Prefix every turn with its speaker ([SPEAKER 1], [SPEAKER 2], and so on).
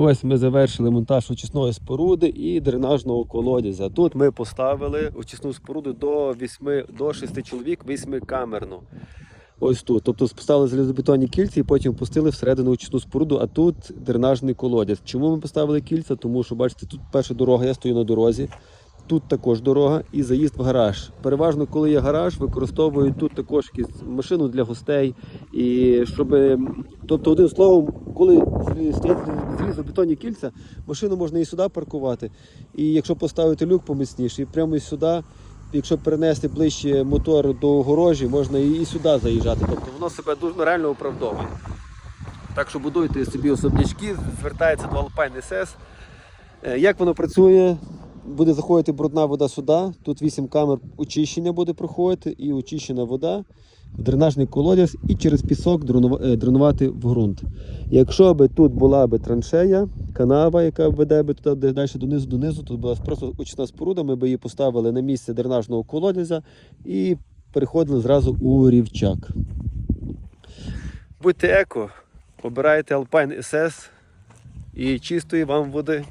[SPEAKER 1] Ось ми завершили монтаж очисної споруди і дренажного колодязя. Тут ми поставили очисну споруду до 8, до 6 чоловік, 8 камерну. Ось тут. Тобто поставили залізобетонні кільця і потім пустили всередину очисну споруду, а тут дренажний колодязь. Чому ми поставили кільця? Тому що, бачите, тут перша дорога, я стою на дорозі. Тут також дорога і заїзд в гараж. Переважно, коли є гараж, використовують тут також машину для гостей. І щоб, тобто, одним словом, коли стоять залізобетонні кільця, машину можна і сюди паркувати. І якщо поставити люк поміцніший, прямо і сюди, якщо перенести ближче мотор до огорожі, можна і, і сюди заїжджати. Тобто воно себе дуже ну, реально оправдовує. Так що будуйте собі особнячки, звертається до Alpine SS. Е, Як воно працює? Буде заходити брудна вода сюди. Тут 8 камер очищення буде проходити, і очищена вода в дренажний колодязь і через пісок дренува- дренувати в ґрунт. Якщо би тут була би траншея, канава, яка веде би туди далі донизу, донизу, тут була просто очисна споруда, ми б її поставили на місце дренажного колодязя і переходили зразу у рівчак. Будьте еко, обирайте Alpine SS і чистої вам води.